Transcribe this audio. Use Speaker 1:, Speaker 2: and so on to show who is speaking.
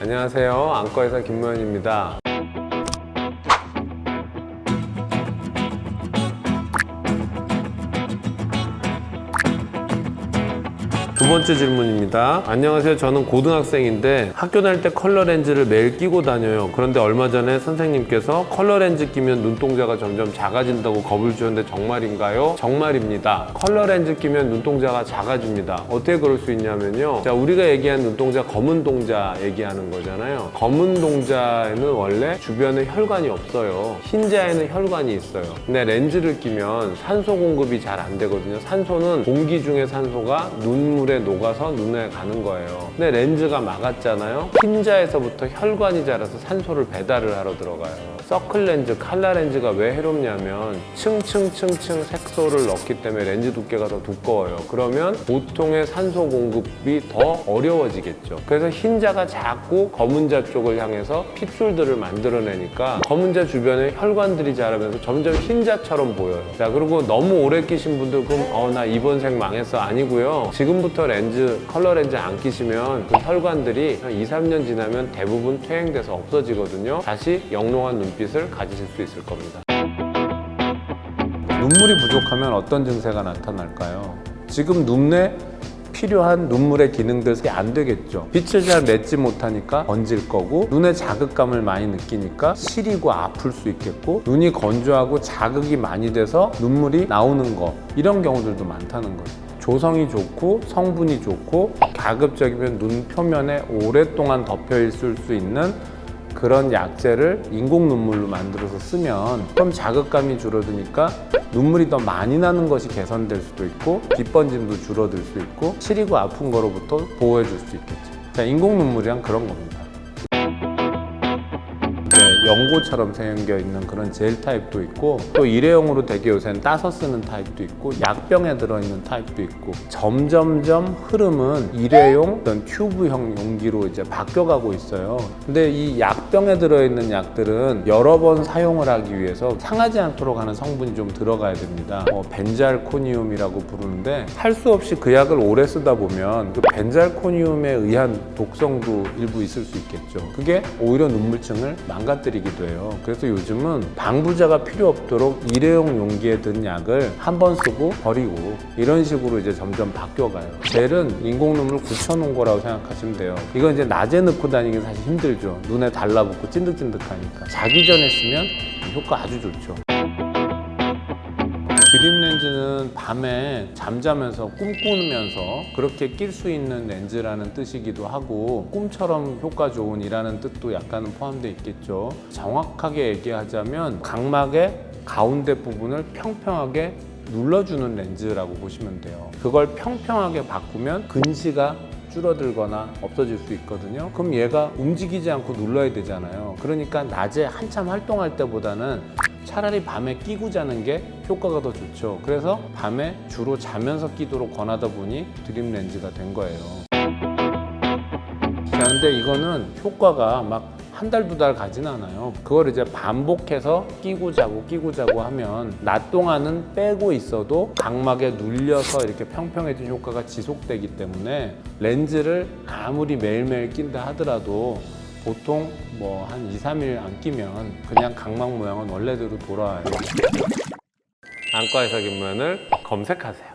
Speaker 1: 안녕하세요. 안과의사 김모현입니다. 두 번째 질문입니다. 안녕하세요. 저는 고등학생인데 학교 다닐 때 컬러 렌즈를 매일 끼고 다녀요. 그런데 얼마 전에 선생님께서 컬러 렌즈 끼면 눈동자가 점점 작아진다고 겁을 주는데 정말인가요? 정말입니다. 컬러 렌즈 끼면 눈동자가 작아집니다. 어떻게 그럴 수 있냐면요. 자, 우리가 얘기한 눈동자 검은 동자 얘기하는 거잖아요. 검은 동자에는 원래 주변에 혈관이 없어요. 흰자에는 혈관이 있어요. 근데 렌즈를 끼면 산소 공급이 잘 안 되거든요. 산소는 공기 중에 산소가 눈물 에 녹아서 눈에 가는 거예요. 근데 렌즈가 막았잖아요. 흰자에서부터 혈관이 자라서 산소를 배달을 하러 들어가요. 서클 렌즈, 칼라 렌즈가 왜 해롭냐면 층층층층 색소를 넣기 때문에 렌즈 두께가 더 두꺼워요. 그러면 보통의 산소 공급이 더 어려워지겠죠. 그래서 흰자가 자꾸 검은자 쪽을 향해서 핏줄들을 만들어내니까 검은자 주변에 혈관들이 자라면서 점점 흰자처럼 보여요. 자, 그리고 너무 오래 끼신 분들 그럼 어, 나 이번 생 망했어 아니고요. 지금부터 렌즈, 컬러 렌즈 안 끼시면 그 혈관들이 한 2, 3년 지나면 대부분 퇴행돼서 없어지거든요. 다시 영롱한 눈빛을 가지실 수 있을 겁니다. 눈물이 부족하면 어떤 증세가 나타날까요? 지금 눈에 필요한 눈물의 기능들이 안 되겠죠. 빛을 잘 맺지 못하니까 번질 거고 눈에 자극감을 많이 느끼니까 시리고 아플 수 있겠고 눈이 건조하고 자극이 많이 돼서 눈물이 나오는 거 이런 경우들도 많다는 거죠. 조성이 좋고 성분이 좋고 가급적이면 눈 표면에 오랫동안 덮여 있을 수 있는 그런 약재를 인공 눈물로 만들어서 쓰면 좀 자극감이 줄어드니까 눈물이 더 많이 나는 것이 개선될 수도 있고 빗번짐도 줄어들 수 있고 시리고 아픈 거로부터 보호해 줄 수 있겠죠. 자, 인공 눈물이란 그런 겁니다. 네, 연고처럼 생겨 있는 그런 젤 타입도 있고 또 일회용으로 되게 요새는 따서 쓰는 타입도 있고 약병에 들어있는 타입도 있고 점점점 흐름은 일회용 어떤 튜브형 용기로 이제 바뀌어가고 있어요. 근데 이 약병에 들어있는 약들은 여러 번 사용을 하기 위해서 상하지 않도록 하는 성분이 좀 들어가야 됩니다. 뭐 벤잘코니움이라고 부르는데 할 수 없이 그 약을 오래 쓰다 보면 그 벤잘코니움에 의한 독성도 일부 있을 수 있겠죠. 그게 오히려 눈물층을 망가뜨리 기도 해요. 그래서 요즘은 방부제가 필요 없도록 일회용 용기에 든 약을 한 번 쓰고 버리고 이런 식으로 이제 점점 바뀌어가요. 젤은 인공 눈물 굳혀놓은 거라고 생각하시면 돼요. 이건 이제 낮에 넣고 다니기 사실 힘들죠. 눈에 달라붙고 찐득찐득하니까. 자기 전에 쓰면 효과 아주 좋죠. 드림 렌즈는 밤에 잠자면서 꿈꾸면서 그렇게 낄 수 있는 렌즈라는 뜻이기도 하고 꿈처럼 효과 좋은 이라는 뜻도 약간은 포함되어 있겠죠. 정확하게 얘기하자면 각막의 가운데 부분을 평평하게 눌러주는 렌즈라고 보시면 돼요. 그걸 평평하게 바꾸면 근시가 줄어들거나 없어질 수 있거든요. 그럼 얘가 움직이지 않고 눌러야 되잖아요. 그러니까 낮에 한참 활동할 때보다는 차라리 밤에 끼고 자는 게 효과가 더 좋죠. 그래서 밤에 주로 자면서 끼도록 권하다 보니 드림 렌즈가 된 거예요. 자, 근데 이거는 효과가 막 한 달, 두 달 가진 않아요. 그걸 이제 반복해서 끼고 자고 끼고 자고 하면 낮 동안은 빼고 있어도 각막에 눌려서 이렇게 평평해진 효과가 지속되기 때문에 렌즈를 아무리 매일매일 낀다 하더라도 보통 뭐 한 2, 3일 안 끼면 그냥 각막 모양은 원래대로 돌아와요. 안과에서 김면을 검색하세요.